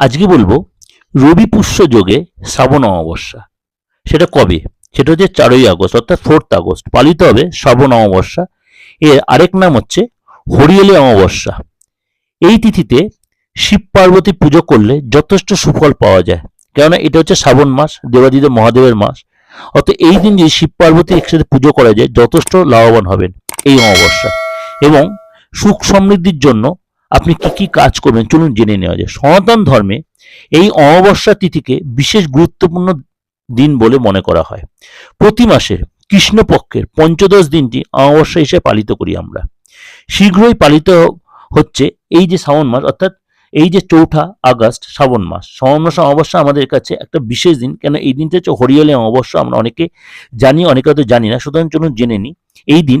আজকে বলব, রবি পুষ্য যোগে শ্রাবণ অমাবস্যা। সেটা কবে? সেটা হচ্ছে চারই আগস্ট, অর্থাৎ ফোর্থ আগস্ট। পালিত হবে শ্রাবণ অমাবস্যা। এর আরেক নাম হচ্ছে হরিয়েলি অমাবস্যা। এই তিথিতে শিব পার্বতী পুজো করলে যথেষ্ট সুফল পাওয়া যায়। কেননা এটা হচ্ছে শ্রাবণ মাস, দেবাদিদেব মহাদেবের মাস। অর্থাৎ এই দিন যদি শিব পার্বতী একসাথে পুজো করা যায়, যথেষ্ট লাভবান হবেন এই অমাবস্যা। এবং সুখ সমৃদ্ধির জন্য আপনি কি কি কাজ করবেন? চলুন জেনে নেওয়া যায় সনাতন ধর্মে এই অমাবস্যা তিথিকে বিশেষ গুরুত্বপূর্ণ দিন বলে মনে করা হয়। প্রতি মাসের কৃষ্ণপক্ষের পঞ্চদশ দিনটি অমাবস্যা হিসেবে পালিত করি আমরা। শীঘ্রই পালিত হচ্ছে এই যে শ্রাবণ মাস, অর্থাৎ এই যে চৌঠা আগস্ট শ্রাবণ মাস। শ্রাবণ মাস অমাবস্যা আমাদের কাছে একটা বিশেষ দিন, কেন এই দিনটা হচ্ছে হরিয়ালি অমাবস্যা, আমরা অনেকে জানি, অনেকে হয়তো জানি না। সুতরাং চলুন জেনে নিই। এই দিন,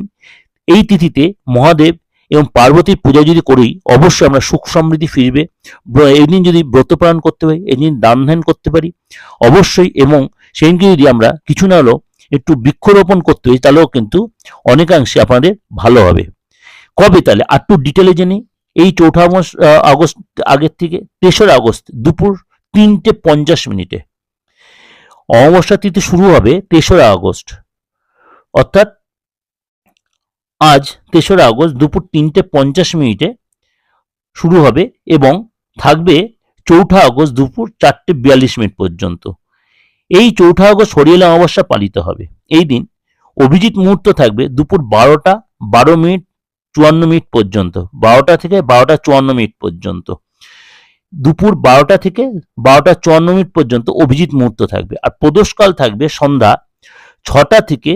এই তিথিতে মহাদেব এবং পার্বতীর পূজা যদি করি, অবশ্যই আমরা সুখ সমৃদ্ধি ফিরবে। ব- এই দিন যদি ব্রত পালন করতে পারি, এই দিন ধ্যান করতে পারি, অবশ্যই এবং সেদিনকে যদি আমরা কিছু না হলেও একটু বৃক্ষরোপণ করতে পারি, তাহলেও কিন্তু অনেকাংশে আপনাদের ভালো হবে। কবে তাহলে? আর একটু ডিটেলে জেনে এই চৌঠা আগস্ট, আগের থেকে তেসরা আগস্ট দুপুর তিনটে পঞ্চাশ মিনিটে। অমাবস্যা তিথি শুরু হবে তেসরা আগস্ট। অর্থাৎ আজ তেসরা আগস্ট দুপুর তিনটে পঞ্চাশ মিনিটে শুরু হবে এবং থাকবে চৌঠা আগস্ট দুপুর চারটে বিয়াল্লিশ মিনিট পর্যন্ত। এই চৌঠা আগস্ট হরিয়ালা অমাবস্যা পালিত হবে। এই দিন অভিজিৎ মুহূর্ত থাকবে দুপুর বারোটা বারো মিনিট চুয়ান্ন মিনিট পর্যন্ত। বারোটা থেকে বারোটা চুয়ান্ন মিনিট পর্যন্ত। দুপুর বারোটা থেকে বারোটা চুয়ান্ন মিনিট পর্যন্ত অভিজিৎ মুহূর্ত থাকবে। আর প্রদোষকাল থাকবে সন্ধ্যা ছটা থেকে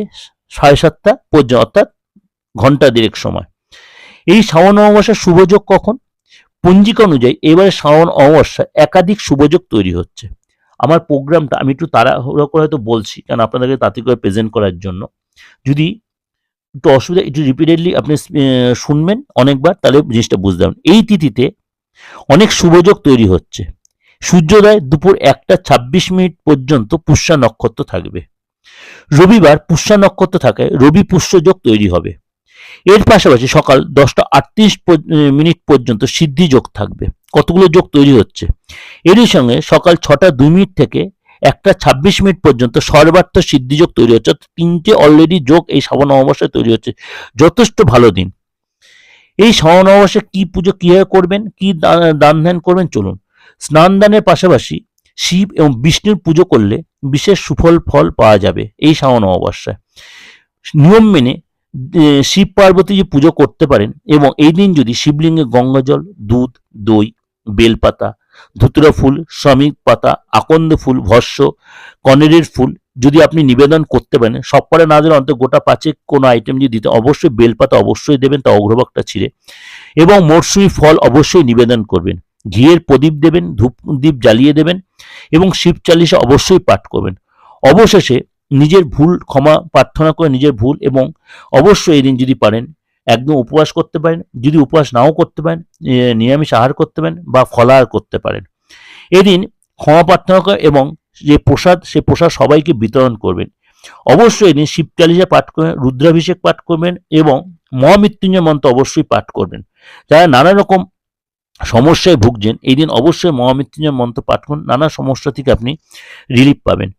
সাড়ে সাতটা পর্যন্ত। অর্থাৎ ঘণ্টা দেড়েক সময়। এই শ্রাবণ অমাবস্যার শুভযোগ কখন? পঞ্জিকা অনুযায়ী এবারে শ্রাবণ অমাবস্যা একাধিক শুভযোগ তৈরি হচ্ছে। আমার প্রোগ্রামটা আমি একটু তাড়াহুড়ো করে হয়তো বলছি, কারণ আপনাদেরকে তাতে করে প্রেজেন্ট করার জন্য। যদি একটু অসুবিধা, একটু রিপিটেডলি আপনি শুনবেন অনেকবার, তাহলে জিনিসটা বুঝতে পারবেন। এই তিথিতে অনেক শুভযোগ তৈরি হচ্ছে। সূর্যোদয় দুপুর একটা ছাব্বিশ মিনিট পর্যন্ত পুষ্যা নক্ষত্র থাকবে। রবিবার পুষ্যা নক্ষত্র থাকায় রবি পুষ্যযোগ তৈরি হবে। এর পাশাপাশি সকাল দশটা আটত্রিশ মিনিট পর্যন্ত সিদ্ধি যোগ থাকবে। কতগুলো যোগ তৈরি হচ্ছে? এরই সঙ্গে সকাল ছটা দুই মিনিট থেকে একটা ছাব্বিশ মিনিট পর্যন্ত সর্বার্থ সিদ্ধিযোগ তৈরি হচ্ছে। তিনটে অলরেডি যোগ এই শ্রাবণ অমাবস্যায় তৈরি হচ্ছে। যথেষ্ট ভালো দিন। এই শ্রাবণ অমাবস্যায় কি পুজো কীভাবে করবেন? কি দান ধ্যান করবেন? চলুন। স্নান দানের পাশাপাশি শিব এবং বিষ্ণুর পুজো করলে বিশেষ সুফল ফল পাওয়া যাবে এই শ্রাবণ অমাবস্যায়। নিয়ম মেনে শিব পার্বতী যে পুজো করতে পারেন এবং এই দিন যদি শিবলিঙ্গে গঙ্গাজল দুধ, দই, বেলপাতা, ধুতুরা ফুল শ্রমিক পাতা, আকন্দ ফুল, ভস্য, কনেরের ফুল যদি আপনি নিবেদন করতে পারেন সব পারে না দিলে অন্তত গোটা পাঁচেক কোনো আইটেম যদি দিতে, অবশ্যই বেলপাতা অবশ্যই দেবেন, তা অগ্রভাগটা ছিঁড়ে। এবং মরশুমি ফল অবশ্যই নিবেদন করবেন। ঘিয়ের প্রদীপ দেবেন ধূপ দ্বীপ জ্বালিয়ে দেবেন এবং শিব চালিশা অবশ্যই পাঠ করবেন। অবশেষে নিজের ভুল ক্ষমা প্রার্থনা করে নিজের ভুল এবং অবশ্যই এই দিন যদি পারেন, একদম উপবাস করতে পারেন, যদি উপবাস নাও করতে পারেন নিরামিষ আহার করতে পারেন বা ফলাহার করতে পারেন। এদিন ক্ষমা প্রার্থনা করে এবং যে প্রসাদ, সে প্রসাদ সবাইকে বিতরণ করবেন। অবশ্যই এদিন শিব চালিশা পাঠ করবেন, রুদ্রাভিষেক পাঠ করবেন এবং মহামৃত্যুঞ্জয় মন্ত্র অবশ্যই পাঠ করবেন। যারা নানা রকম সমস্যায় ভুগছেন এই দিন অবশ্যই মহামৃত্যুঞ্জয় মন্ত্র পাঠ করুন। নানা সমস্যা থেকে আপনি রিলিফ পাবেন।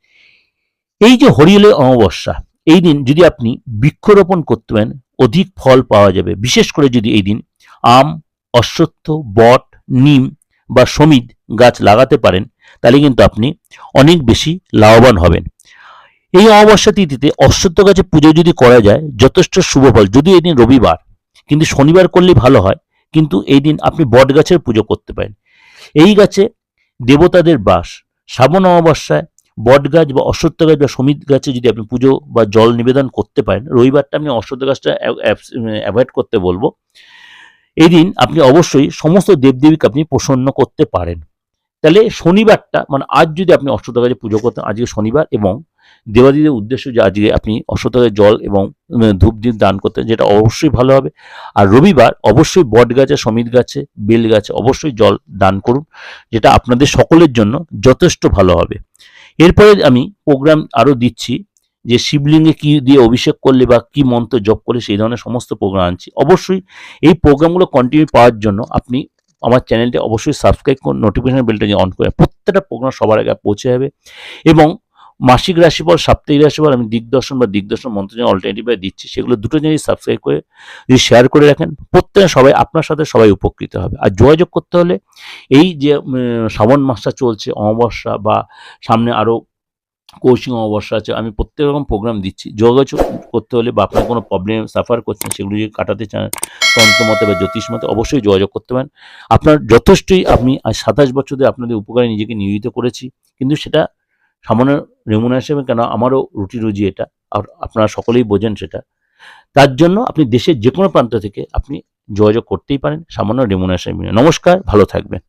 এই যে হরিয়েলে অমাবস্যা, এই দিন যদি আপনি বৃক্ষরোপণ করতে পারেন, অধিক ফল পাওয়া যাবে। বিশেষ করে যদি এই দিন আম, অশ্বত্থ, বট, নিম বা সমিদ গাছ লাগাতে পারেন, তাহলে কিন্তু আপনি অনেক বেশি লাভবান হবেন। এই অমাবস্যা তিথিতে অশ্বত্থ গাছে পুজো যদি করা যায়, যথেষ্ট শুভ ফল। যদি এই দিন রবিবার, কিন্তু শনিবার করলেই ভালো হয়, কিন্তু এই দিন আপনি বট গাছের পুজো করতে পারেন। এই গাছে দেবতাদের বাস, শ্রাবণ অমাবস্যায় বট গাছ বা অশ্বত্থ গাছ বা সমিত গাছে যদি আপনি পুজো বা জল নিবেদন করতে পারেন, রবিবারটা আপনি অশ্বত্থ গাছটা অ্যাভয়েড করতে বলব। এই দিন আপনি অবশ্যই সমস্ত দেবদেবীকে আপনি প্রসন্ন করতে পারেন। তাহলে শনিবারটা মানে আজ যদি আপনি অশ্বত্থ গাছে পুজো করতেন, আজকে শনিবার এবং দেবাদিদের উদ্দেশ্য যে আজকে আপনি অশ্বত্থ গাছে জল এবং ধূপ দ্বীপ দান করতেন, যেটা অবশ্যই ভালো হবে। আর রবিবার অবশ্যই বট গাছে, সমিত গাছে, বেল গাছে অবশ্যই জল দান করুন, যেটা আপনাদের সকলের জন্য যথেষ্ট ভালো হবে। এরপরে আমি প্রোগ্রাম আরও দিচ্ছি যে শিবলিঙ্গে কি দিয়ে অভিষেক করলে বা কি মন্ত্র জপ করলে সেই ধরনের সমস্ত প্রোগ্রাম আনছি। অবশ্যই এই প্রোগ্রামগুলো কন্টিনিউ পাওয়ার জন্য আপনি আমার চ্যানেলটি অবশ্যই সাবস্ক্রাইব করুন নোটিফিকেশন বেলটা অন করে, প্রত্যেকটা প্রোগ্রাম সবার আগে পৌঁছে যাবে। এবং মাসিক রাশিফল, সাপ্তাহিক রাশিফল, আমি দিগদর্শন বা দিগদর্শন মন্ত্র অল্টারনেটিভ দিচ্ছি, সেগুলো দুটো জিনিস সাবস্ক্রাইব করে যদি শেয়ার করে রাখেন প্রত্যেকে সবাই আপনার সাথে সবাই উপকৃত হবে। আর যোগাযোগ করতে হলে এই যে শ্রাবণ মাসটা চলছে, অমাবস্যা বা সামনে আরও কৌশিক অমাবস্যা আছে, আমি প্রত্যেক রকম প্রোগ্রাম দিচ্ছি। যোগাযোগ করতে হলে বা আপনার কোনো প্রবলেম সাফার করছেন, সেগুলো যদি কাটাতে চান তন্ত্রমতে বা জ্যোতিষ মতে, অবশ্যই যোগাযোগ করতে পারেন। আপনার যথেষ্টই আমি সাতাশ বছর ধরে আপনাদের উপকারে নিজেকে নিয়োজিত করেছি, কিন্তু সেটা সামান্য রেমুনারেশন কেন আমারও রুটি রুজি এটা, আর আপনারা সকলেই বোঝেন সেটা। তার জন্য আপনি দেশের যে কোনো প্রান্ত থেকে আপনি যোগাযোগ করতেই পারেন, সামান্য রেমুনারেশন নমস্কার, ভালো থাকবেন।